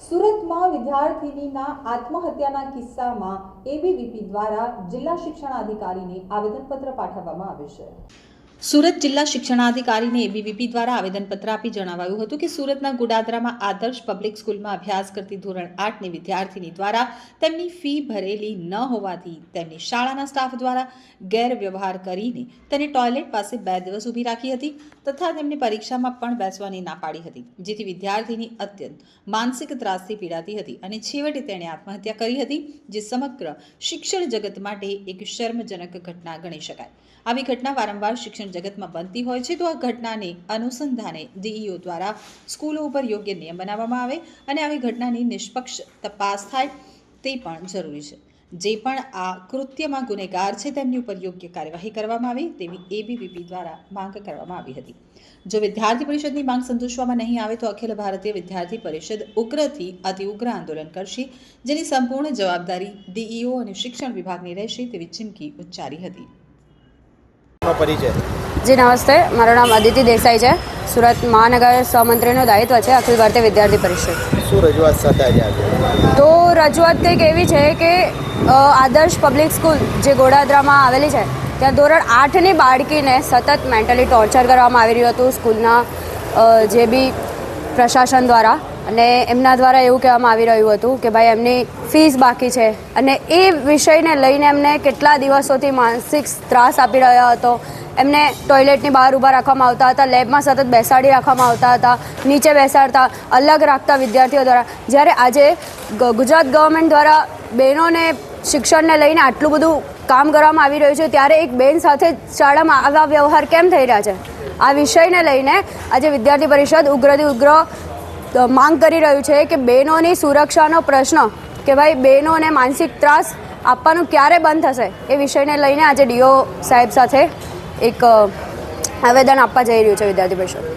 સુરતમાં વિદ્યાર્થિનીના આત્મહત્યાના કિસ્સામાં એબીવીપી દ્વારા જિલ્લા શિક્ષણાધિકારીને આવેદનપત્ર પાઠવવામાં આવ્યું છે. સુરત જિલ્લા શિક્ષણાધિકારીને એબીવીપી દ્વારા આવેદનપત્ર આપી જણાવાયું હતું કે સુરતના ગુડાદરામાં આદર્શ પબ્લિક સ્કૂલમાં અભ્યાસ કરતી ધોરણ આઠની વિદ્યાર્થીની દ્વારા તેમની ફી ભરેલી ન હોવાથી તેમની શાળાના સ્ટાફ દ્વારા ગેરવ્યવહાર કરીને તેને ટોયલેટ પાસે બે દિવસ ઊભી રાખી હતી તથા તેમને પરીક્ષામાં પણ બેસવાની ના પાડી હતી, જેથી વિદ્યાર્થીની અત્યંત માનસિક ત્રાસથી પીડાતી હતી અને છેવટે તેણે આત્મહત્યા કરી હતી, જે સમગ્ર શિક્ષણ જગત માટે એક શર્મજનક ઘટના ગણી શકાય. આવી ઘટના વારંવાર શિક્ષણ જગતમાં બનતી હોય છે, તો આ ઘટનાને અનુસંધાને ડીઈઓ દ્વારા સ્કૂલો ઉપર યોગ્ય નિયમ બનાવવામાં આવે અને આવી ઘટનાની નિષ્પક્ષ તપાસ થાય તે પણ જરૂરી છે. જે પણ આ કૃત્યમાં ગુનેગાર છે, તેમની ઉપર યોગ્ય કાર્યવાહી કરવામાં આવે તેવી એબીવીપી દ્વારા માંગ કરવામાં આવી હતી. જો વિદ્યાર્થી પરિષદની માંગ સંતોષવામાં નહીં આવે, તો અખિલ ભારતીય વિદ્યાર્થી પરિષદ ઉગ્રથી અતિ ઉગ્ર આંદોલન કરશે, જેની સંપૂર્ણ જવાબદારી ડીઈઓ અને શિક્ષણ વિભાગની રહેશે તેવી ચીમકી ઉચ્ચારી હતી. પરિચય જી નમસ્તે. મારું નામ અદિતિ દેસાઈ છે. સુરત મહાનગર સહમંત્રીનું દાયિત્વ છે. અખિલ ભારતીય વિદ્યાર્થી પરિષદ. શું રજૂઆત સાથે આજે તો રજૂઆત કંઈક એવી છે કે આદર્શ પબ્લિક સ્કૂલ જે ગોડાદરામાં આવેલી છે ત્યાં ધોરણ આઠની બાળકીને સતત મેન્ટલી ટોર્ચર કરવામાં આવી રહ્યું હતું. સ્કૂલના જે બી પ્રશાસન દ્વારા અને એમના દ્વારા એવું કહેવામાં આવી રહ્યું હતું કે ભાઈ એમની ફીસ બાકી છે. અને એ વિષયને લઈને એમને કેટલા દિવસોથી માનસિક ત્રાસ આપી રહ્યો હતો. એમને ટોયલેટની બહાર ઊભા રાખવામાં આવતા હતા લેબમાં સતત બેસાડી રાખવામાં આવતા હતા, નીચે બેસાડતા, અલગ રાખતા વિદ્યાર્થીઓ દ્વારા. જ્યારે આજે ગુજરાત ગવર્મેન્ટ દ્વારા બહેનોને, શિક્ષણને લઈને આટલું બધું કામ કરવામાં આવી રહ્યું છે, ત્યારે એક બેન સાથે શાળામાં આવા વ્યવહાર કેમ થઈ રહ્યા છે? આ વિષયને લઈને આજે વિદ્યાર્થી પરિષદ ઉગ્રથી ઉગ્ર માંગ કરી રહ્યું છે કે બહેનોની સુરક્ષાનો પ્રશ્ન કે ભાઈ બહેનોને માનસિક ત્રાસ આપવાનું ક્યારે બંધ થશે એ વિષયને લઈને આજે ડીઓ સાહેબ સાથે એક આવેદન આપવા જઈ રહ્યું છે વિદ્યાર્થી પરિષદ.